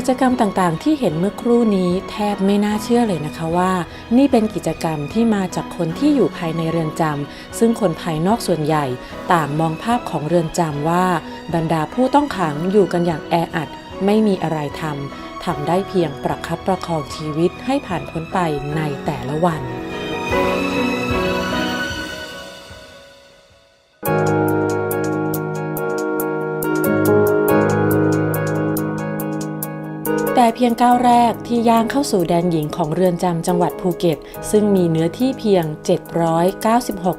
กิจกรรมต่างๆ ที่เห็นเมื่อครู่นี้แทบไม่น่าเชื่อเลยนะคะว่า นี่เป็นกิจกรรมที่มาจากคนที่อยู่ภายในเรือนจำซึ่งคนภายนอกส่วนใหญ่ ต่างมองภาพของเรือนจำว่า บรรดาผู้ต้องขังอยู่กันอย่างแออัด ไม่มีอะไรทำทำได้เพียงประคับประคองชีวิตให้ผ่านพ้นไปในแต่ละวัน เพียงก้าวแรกที่ย่างเข้าสู่แดนหญิงของเรือนจำจังหวัดภูเก็ต ซึ่งมีเนื้อที่เพียง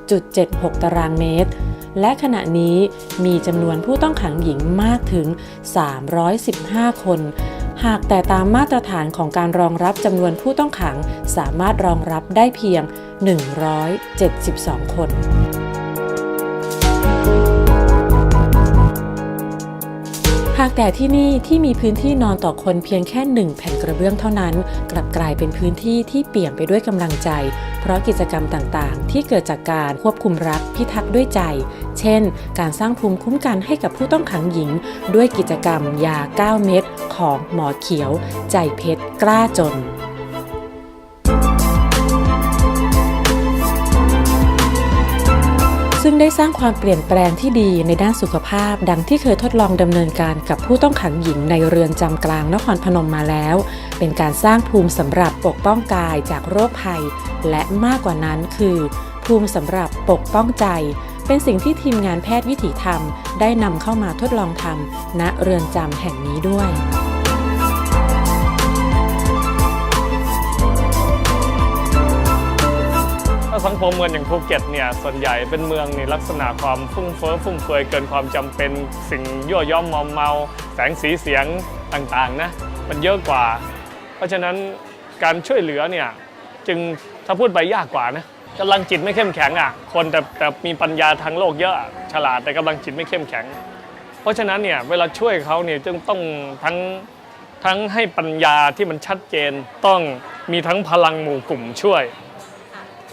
796.76 ตารางเมตร และขณะนี้มีจำนวนผู้ต้องขังหญิงมากถึง 315 คน หากแต่ตามมาตรฐานของการรองรับจำนวนผู้ต้องขังสามารถรองรับได้เพียง 172 คนากแต่ที่นี่ที่มีพื้นที่นอนต่อคนเพียงแค่หนึ่งแผ่นกระเบื้องเท่านั้น กลับกลายเป็นพื้นที่ที่เปี่ยมไปด้วยกำลังใจ เพราะกิจกรรมต่างๆ ที่เกิดจากการควบคุมรักพิทักษ์ด้วยใจ เช่น การสร้างภูมิคุ้มกันให้กับผู้ต้องขังหญิง ด้วยกิจกรรมยา 9 เม็ดของหมอเขียว ใจเพชรกล้าจน ซึ่งได้สร้างความเปลี่ยนแปลงที่ดีในด้านสุขภาพ ดังที่เคยทดลองดำเนินการกับผู้ต้องขังหญิงในเรือนจำกลางนครพนมมาแล้ว เป็นการสร้างภูมิสำหรับปกป้องกายจากโรคภัย และมากกว่านั้นคือ ภูมิสำหรับปกป้องใจ เป็นสิ่งที่ทีมงานแพทย์วิถีธรรม ได้นำเข้ามาทดลองทำณเรือนจำแห่งนี้ด้วย สังคมเมืองอย่างภูเก็ตเนี่ยส่วนใหญ่เป็นเมืองในลักษณะความฟุ่มเฟ้อฟุ่มเฟือยเกินความจำเป็น สิ่งยั่วย่อมมอมเมา แสงสีเสียงต่างๆนะมันเยอะกว่า เพราะฉะนั้นการช่วยเหลือเนี่ยจึงถ้าพูดไปยากกว่านะกำลังจิตไม่เข้มแข็งอะคนแต่แต่มีปัญญาทางโลกเยอะฉลาดแต่กำลังจิตไม่เข้มแข็ง เพราะฉะนั้นเนี่ยเวลาช่วยเขาเนี่ยจึงต้องทั้งทั้งให้ปัญญาที่มันชัดเจนต้องมีทั้งพลังหมู่กลุ่มช่วย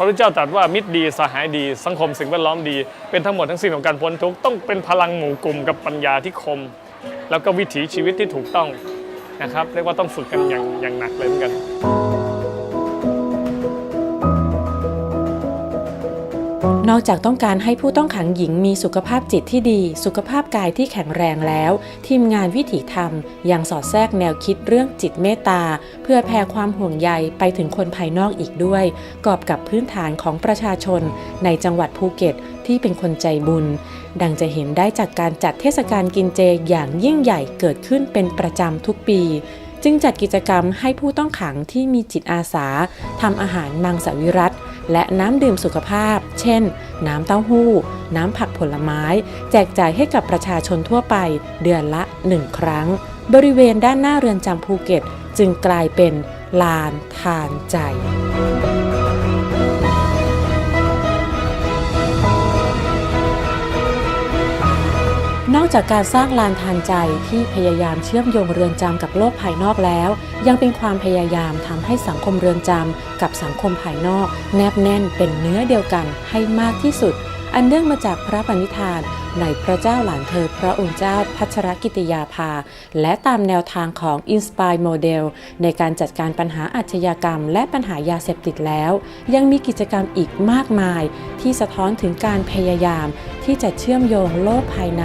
ระพุทธเจ้าตรัสว่ามิตรดีสหายดี สังคมสิ่งแวดล้อมดี เป็นทั้งหมดทั้งสิ้นของการพ้นทุกข์ต้องเป็นพลังหมู่กลุ่มกับปัญญาที่คม แล้วก็วิถีชีวิตที่ถูกต้องนะครับเรียกว่าต้องฝึกกันอย่างอย่างหนักเลยเหมือนกัน นอกจากต้องการให้ผู้ต้องขังหญิงมีสุขภาพจิตที่ดี สุขภาพกายที่แข็งแรงแล้ว ทีมงานวิถีธรรม ยังสอดแทรกแนวคิดเรื่องจิตเมตตา เพื่อแผ่ความห่วงใยไปถึงคนภายนอกอีกด้วย กอบกับพื้นฐานของประชาชน ในจังหวัดภูเก็ตที่เป็นคนใจบุญ ดังจะเห็นได้จากการจัดเทศกาลกินเจอย่างยิ่งใหญ่เกิดขึ้นเป็นประจำทุกปีจึงจัดกิจกรรมให้ผู้ต้องขังที่มีจิตอาสาทำอาหารมังสวิรัต และน้ำดื่มสุขภาพ เช่น น้ำเต้าหู้ น้ำผักผลไม้ แจกจ่ายให้กับประชาชนทั่วไป เดือนละ 1 ครั้ง บริเวณด้านหน้าเรือนจำภูเก็ต จึงกลายเป็นลานทานใจ นอกจากการสร้างลานทานใจที่พยายามเชื่อมโยงเรือนจำกับโลกภายนอกแล้ว ยังเป็นความพยายามทำให้สังคมเรือนจำกับสังคมภายนอก แนบแน่นเป็นเนื้อเดียวกันให้มากที่สุด อันเนื่องมาจากพระปณิธาน ในพระเจ้าหลานเธอพระองค์เจ้าพัชรกิติยาภา และตามแนวทางของ Inspire Model ในการจัดการปัญหาอาชญากรรม และปัญหายาเสพติดแล้ว ยังมีกิจกรรมอีกมากมาย ที่สะท้อนถึงการพยายามที่จะเชื่อมโยงโลกภายใน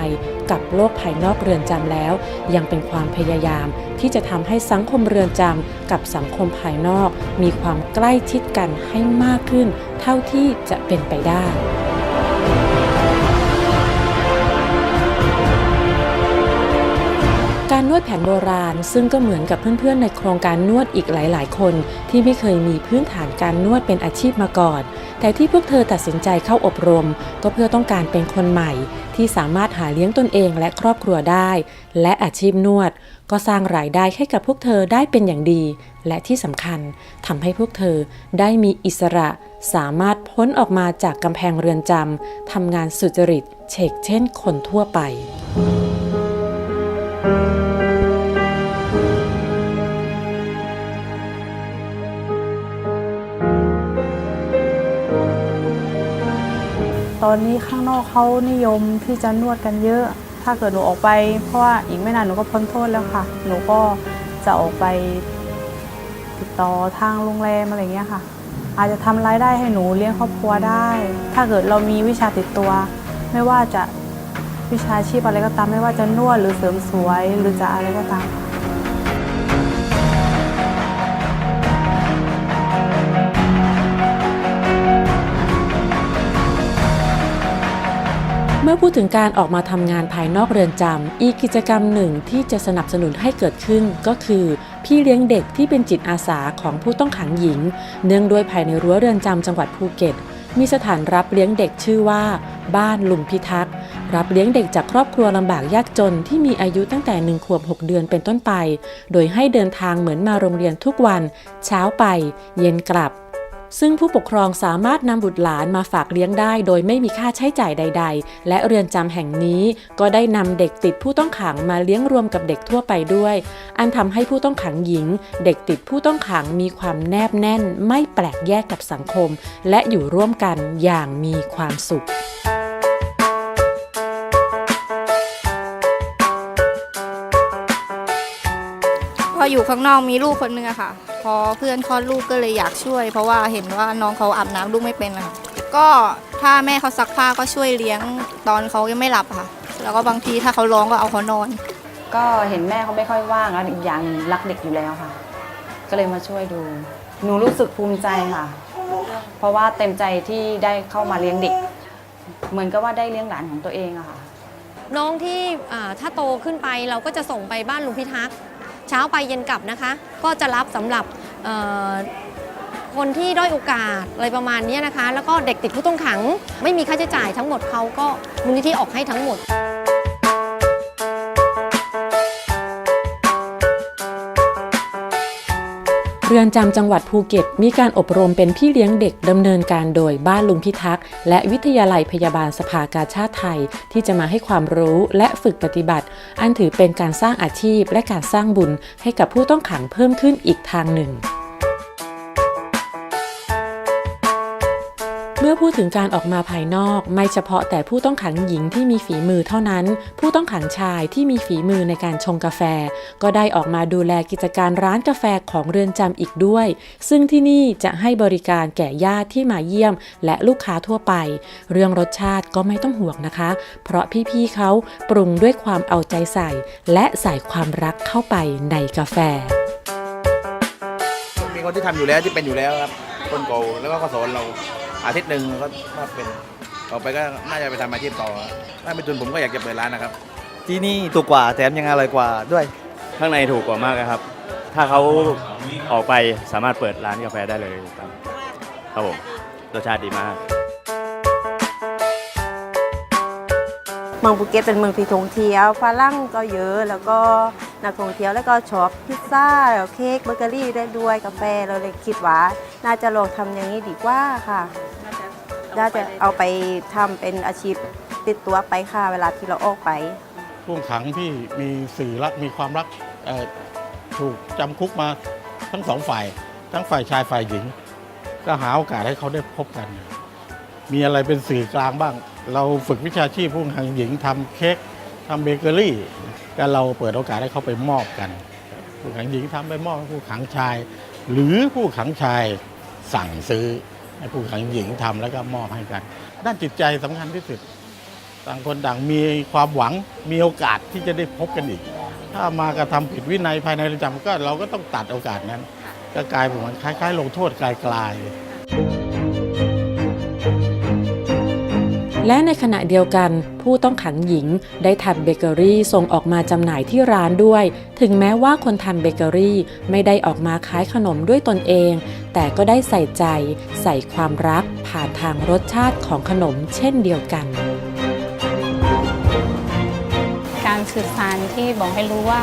กับโลกภายนอกเรือนจำแล้ว ยังเป็นความพยายามที่จะทำให้สังคมเรือนจำกับสังคมภายนอก มีความใกล้ชิดกันให้มากขึ้น เท่าที่จะเป็นไปได้ วดแผนโบราณ ซึ่งก็เหมือนกับเพื่อนๆ ในโครงการนวดอีกหลายๆ คน ที่ไม่เคยมีพื้นฐานการนวดเป็นอาชีพมาก่อน แต่ที่พวกเธอตัดสินใจเข้าอบรม ก็เพื่อต้องการเป็นคนใหม่ ที่สามารถหาเลี้ยงตนเองและครอบครัวได้ และอาชีพนวด ก็สร้างรายได้ให้กับพวกเธอได้เป็นอย่างดี และที่สำคัญทำให้พวกเธอได้มีอิสระ สามารถพ้นออกมาจากกำแพงเรือนจำทำงานสุจริตเชกเช่นคนทั่วไป ตอนนี้ข้างนอกเขานิยมที่จะนวดกันเยอะ ถ้าเกิดหนูออกไป เพราะว่าอีกไม่นานหนูก็พ้นโทษแล้วค่ะ หนูก็จะออกไปติดต่อทางโรงแรมอะไรเงี้ยค่ะ อาจจะทำรายได้ให้หนูเลี้ยงครอบครัวได้ ถ้าเกิดเรามีวิชาติดตัว ไม่ว่าจะวิชาชีพอะไรก็ตามไม่ว่าจะนวดหรือเสริมสวยหรือจะอะไรก็ตาม เมื่อพูดถึงการออกมาทำงานภายนอกเรือนจำอีกกิจกรรมหนึ่งที่จะสนับสนุนให้เกิดขึ้นก็คือ พี่เลี้ยงเด็กที่เป็นจิตอาสาของผู้ต้องขังหญิง เนื่องด้วยภายในรั้วเรือนจำจังหวัดภูเก็ต มีสถานรับเลี้ยงเด็กชื่อว่า บ้านลุงพิทักษ์รับเลี้ยงเด็กจากครอบครัวลำบากยากจนที่มีอายุตั้งแต่1ขวบ6 เดือนเป็นต้นไป โดยให้เดินทางเหมือนมาโรงเรียนทุกวัน เช้าไป เย็นกลับ ซึ่งผู้ปกครองสามารถนำบุตรหลานมาฝากเลี้ยงได้ โดยไม่มีค่าใช้จ่ายใด ๆ และเรือนจำแห่งนี้ก็ได้นำเด็กติดผู้ต้องขังมาเลี้ยงรวมกับเด็กทั่วไปด้วย อันทำให้ผู้ต้องขังหญิง เด็กติดผู้ต้องขังมีความแนบแน่น ไม่แปลกแยกกับสังคม และอยู่ร่วมกันอย่างมีความสุข ออยู่ข้างนอกมีลูกคนนึงอะค่ะ พอเพื่อนคลอดลูกก็เลยอยากช่วย เพราะว่าเห็นว่าน้องเขาอาบน้ำลูกไม่เป็นอะค่ะก็ถ้าแม่เขาซักผ้าก็ช่วยเลี้ยงตอนเขายังไม่หลับอะค่ะ แล้วก็บางทีถ้าเขาร้องก็เอาเขานอน ก็เห็นแม่เขาไม่ค่อยว่างแล้วอีกอย่างหนึ่งรักเด็กอยู่แล้วค่ะ ก็เลยมาช่วยดู หนูรู้สึกภูมิใจค่ะ เพราะว่าเต็มใจที่ได้เข้ามาเลี้ยงเด็ก เหมือนกับว่าได้เลี้ยงหลานของตัวเองอะค่ะ น้องที่อ่าถ้าโตขึ้นไปเราก็จะส่งไปบ้านลุงพิทักษ์ เช้าไปเย็นกลับนะคะ ก็จะรับสำหรับคนที่ด้อยโอกาสอะไรประมาณนี้นะคะ แล้วก็เด็กติดผู้ต้องขัง ไม่มีค่าใช้จ่ายทั้งหมดเขาก็มูลนิธิออกให้ทั้งหมด เรือนจำจังหวัดภูเก็ต มีการอบรมเป็นพี่เลี้ยงเด็กดำเนินการโดยบ้านลุงพิทักษ์และวิทยาลัยพยาบาลสภากาชาติไทย ที่จะมาให้ความรู้และฝึกปฏิบัติ อันถือเป็นการสร้างอาชีพและการสร้างบุญให้กับผู้ต้องขังเพิ่มขึ้นอีกทางหนึ่ง มื่อพูดถึงการออกมาภายนอก ไม่เฉพาะแต่ผู้ต้องขังหญิงที่มีฝีมือเท่านั้น ผู้ต้องขังชายที่มีฝีมือในการชงกาแฟ ก็ได้ออกมาดูแลกิจการร้านกาแฟของเรือนจำอีกด้วย ซึ่งที่นี่จะให้บริการแก่ญาติที่มาเยี่ยม และลูกค้าทั่วไป เรื่องรสชาติก็ไม่ต้องห่วงนะคะ เพราะพี่ๆเขาปรุงด้วยความเอาใจใส่ และใส่ความรักเข้าไปในกาแฟ มีคนที่ทำอยู่แล้วที่เป็นอยู่แล้วครับคนเก่าแล้วก็สอนเรา อาทิตย์หนึ่งก็ถ้าเป็นต่อไปก็น่าจะไปทำอาชีพต่อ ถ้าเป็นทุนผมก็อยากจะเปิดร้านนะครับ ที่นี่ถูกกว่าแถมยังอร่อยกว่าด้วย ข้างในถูกกว่ามากนะครับ ถ้าเขาออกไปสามารถเปิดร้านกาแฟได้เลยครับครับผมรสชาติดีมาก เมืองภูเก็ตเป็นเมืองที่ท่องเที่ยวฝรั่งก็เยอะแล้วก็ นักท่องเที่ยวแล้วก็ชอบพิซซ่าแล้วเค้กเบเกอรี่ได้ด้วยกาแฟเราเลยคิดว่า น่าจะลองทำอย่างนี้ดีกว่าค่ะ น่าจะเอาไปทำเป็นอาชีพติดตัวไปค่ะเวลาที่เราออกไปผู้ต้องขังที่มีสื่อรักมีความรักเอ่อถูกจำคุกมาทั้งสองฝ่าย ทั้งฝ่ายชายฝ่ายหญิง ก็หาโอกาสให้เขาได้พบกัน มีอะไรเป็นสื่อกลางบ้าง เราฝึกวิชาชีพผู้ต้องขังหญิงทำเค้ก ทำเบเกอรี่ก็เราเปิดโอกาสให้เขาไปมอบกัน ผู้ขังหญิงทำไปมอบให้ผู้ขังชาย หรือผู้ขังชายสั่งซื้อให้ผู้ขังหญิงทำแล้วก็มอบให้กันด้านจิตใจสำคัญที่สุด ต่างคนต่างมีความหวังมีโอกาสที่จะได้พบกันอีก ถ้ามากระทำผิดวินัยภายในเรือนจำก็เราก็ต้องตัดโอกาสนั้น ก็กลายเป็นเหมือนคล้ายๆ ลงโทษไกลๆ และในขณะเดียวกันผู้ต้องขังหญิงได้ทำเบเกอรี่ส่งออกมาจำหน่ายที่ร้านด้วย ถึงแม้ว่าคนทำเบเกอรี่ไม่ได้ออกมาขายขนมด้วยตนเอง แต่ก็ได้ใส่ใจใส่ความรักผ่านทางรสชาติของขนมเช่นเดียวกัน การสื่อสารที่บอกให้รู้ว่า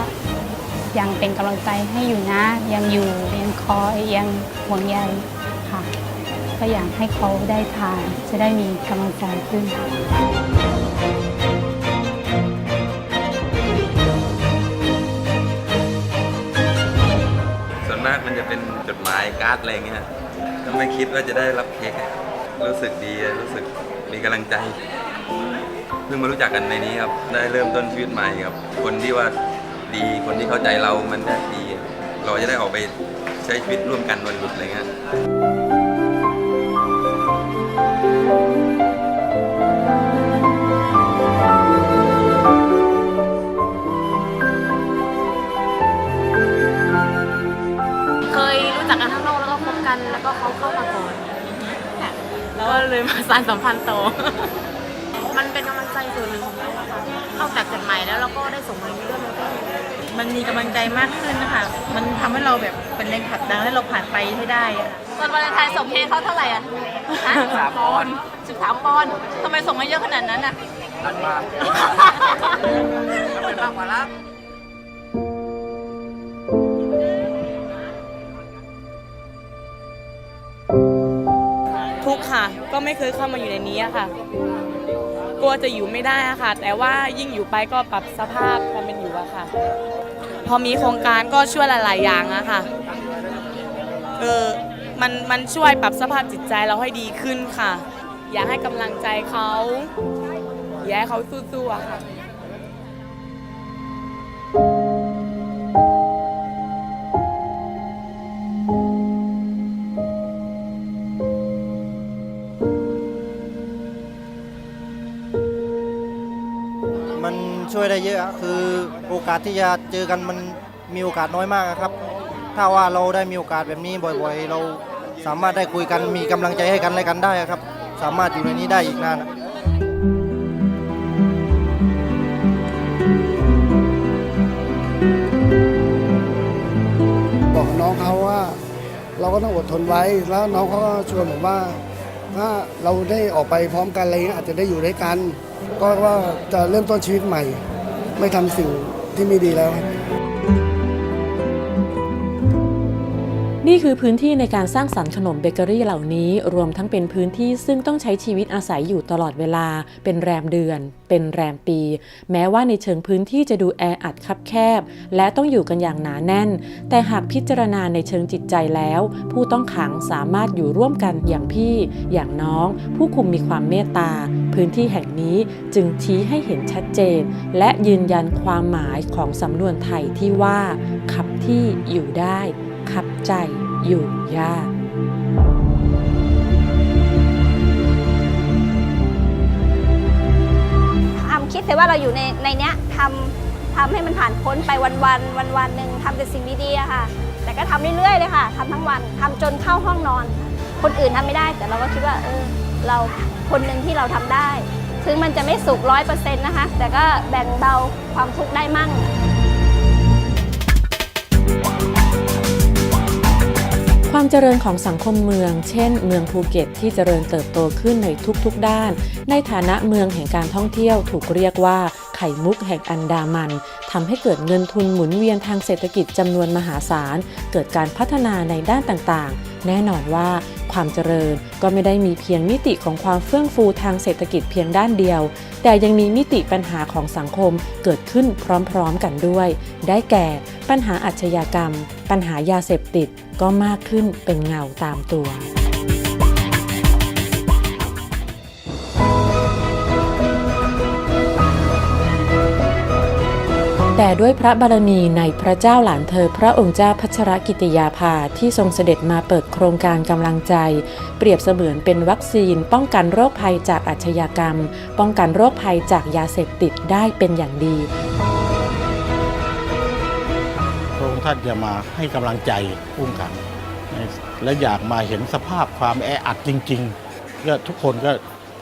ยังเป็นกำลังใจให้อยู่นะ ยังอยู่ยังคอยยังห่วงใย ก็อยากให้เขาได้ทาน จะได้มีกำลังใจขึ้น ส่วนมากมันจะเป็นจดหมายการ์ดอะไรเงี้ยก็ไม่คิดว่าจะได้รับเค้กรู้สึกดีรู้สึกมีกำลังใจ เพิ่งมารู้จักกันในนี้ครับ ได้เริ่มต้นชีวิตใหม่ครับ คนที่ว่าดีคนที่เข้าใจเรามันได้ดี เราจะได้ออกไปใช้ชีวิตร่วมกันวันหยุดอะไรเงี้ย เคยรู้จักกันข้างนอกแล้วก็พบกันแล้วก็เขาเข้ามาก่อนค่ะแล้วก็เลยมาสานสัมพันธ์ต่อ มันเป็นกำลังใจส่วนหนึ่งของเราอะค่ะนอกจากจดหมายแล้วเราก็ได้ส่งมาด้วยมันก็มันมีกำลังใจมากขึ้นนะคะ มันทำให้เราแบบเป็นแรงผลักดันให้เราผ่านไปให้ได้อะต อนวันเลนไทน์ส่งเค้กเขาเท่าไหร่อะสิบสามปอนด์ สิบสามปอนด์ทำไมส่งมาเยอะขนาดนั้นอะรันมาทำไมมากกว่าละทุกข์ค่ะ ก็ไม่เคยเข้ามาอยู่ในนี้อะค่ะ กลัวจะอยู่ไม่ได้อะค่ะ แต่ว่ายิ่งอยู่ไปก็ปรับสภาพความเป็นอยู่อะค่ะ พอมีโครงการก็ช่วยหลาย ๆ อย่างอะค่ะ เออ มันมันช่วยปรับสภาพจิตใจเราให้ดีขึ้นค่ะ อยากให้กำลังใจเขาอยากให้เขาสู้ๆอะค่ะมันช่วยได้เยอะคือโอกาสที่จะเจอกันมันมีโอกาสน้อยมากครับ ถ้าว่าเราได้มีโอกาสแบบนี้บ่อยๆ เรา สามารถได้คุยกันมีกำลังใจให้กันและกันได้ครับ สามารถอยู่ในนี้ได้อีกนานบอกน้องเขาว่า เราก็ต้องอดทนไว้แล้วน้องเขาก็ชวนผมว่า ถ้าเราได้ออกไปพร้อมกันอะไรเงี้ยอาจจะได้อยู่ด้วยกัน ก็ว่าจะเริ่มต้นชีวิตใหม่ ไม่ทำสิ่งที่ไม่ดีแล้ว นี่คือพื้นที่ในการสร้างสรรค์ขนมเบเกอรี่เหล่านี้ รวมทั้งเป็นพื้นที่ซึ่งต้องใช้ชีวิตอาศัยอยู่ตลอดเวลา เป็นแรมเดือน เป็นแรมปี แม้ว่าในเชิงพื้นที่จะดูแออัดคับแคบ และต้องอยู่กันอย่างหนาแน่น แต่หากพิจารณาในเชิงจิตใจแล้ว ผู้ต้องขังสามารถอยู่ร่วมกันอย่างพี่ อย่างน้อง ผู้คุมมีความเมตตา พื้นที่แห่งนี้จึงชี้ให้เห็นชัดเจน และยืนยันความหมายของสำนวนไทยที่ว่าขับที่อยู่ได้ ขับใจอยู่ยากอำคิดแต่ว่าเราอยู่ในในเนี้ยทำทำให้มันผ่านพ้นไปวันวันวันวันหนึ่งทำแต่สิ่งดีๆค่ะ แต่ก็ทำเรื่อยๆเลยค่ะทำทั้งวันทำจนเข้าห้องนอน คนอื่นทำไม่ได้ แต่เราก็คิดว่าเออเราคนหนึ่งที่เราทำได้ ถึงมันจะไม่สุขร้อยเปอร์เซ็นต์นะคะ แต่ก็แบ่งเบาความทุกข์ได้มั่ง ความเจริญของสังคมเมือง เช่น เมืองภูเก็ตที่เจริญเติบโตขึ้นในทุกๆด้าน ในฐานะเมืองแห่งการท่องเที่ยวถูกเรียกว่า ข่มุกแห่งอันดามันทำให้เกิดเงินทุนหมุนเวียนทางเศรษฐกิจจำนวนมหาศาล เกิดการพัฒนาในด้านต่างๆ แน่นอนว่าความเจริญก็ไม่ได้มีเพียงมิติของความเฟื่องฟูทางเศรษฐกิจเพียงด้านเดียว แต่ยังมีมิติปัญหาของสังคมเกิดขึ้นพร้อมๆกันด้วย ได้แก่ปัญหาอาชญากรรม ปัญหายาเสพติดก็มากขึ้นเป็นเงาตามตัว แต่ด้วยพระบารมีในพระเจ้าหลานเธอพระองค์เจ้าพัชรกิติยาภาที่ทรงเสด็จมาเปิดโครงการกำลังใจ เปรียบเสมือนเป็นวัคซีน ป้องกันโรคภัยจากอาชญากรรม ป้องกันโรคภัยจากยาเสพติดได้เป็นอย่างดีพระองค์ท่านจะมาให้กำลังใจอุ้มขังและอยากมาเห็นสภาพความแออัดจริงๆก็ทุกคนก็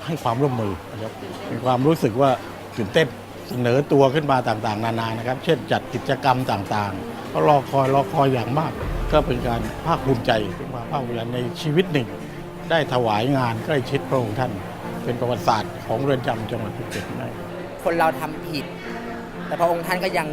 ให้ความร่วมมือนะครับมีความรู้สึกว่าตื่นเต้น เสนอตัวขึ้นมาต่างๆ นานานะครับ เช่นจัดกิจกรรมต่างๆ ก็รอคอยรอคอยอย่างมาก ก็เป็นการภาคภูมิใจมาภาคภูมิใจในชีวิตหนึ่ง ได้ถวายงานใกล้ชิดพระองค์ท่าน เป็นประวัติศาสตร์ของเรือนจำจังหวัดภูเก็ตได้คนเราทำผิด แต่พระองค์ท่านก็ยัง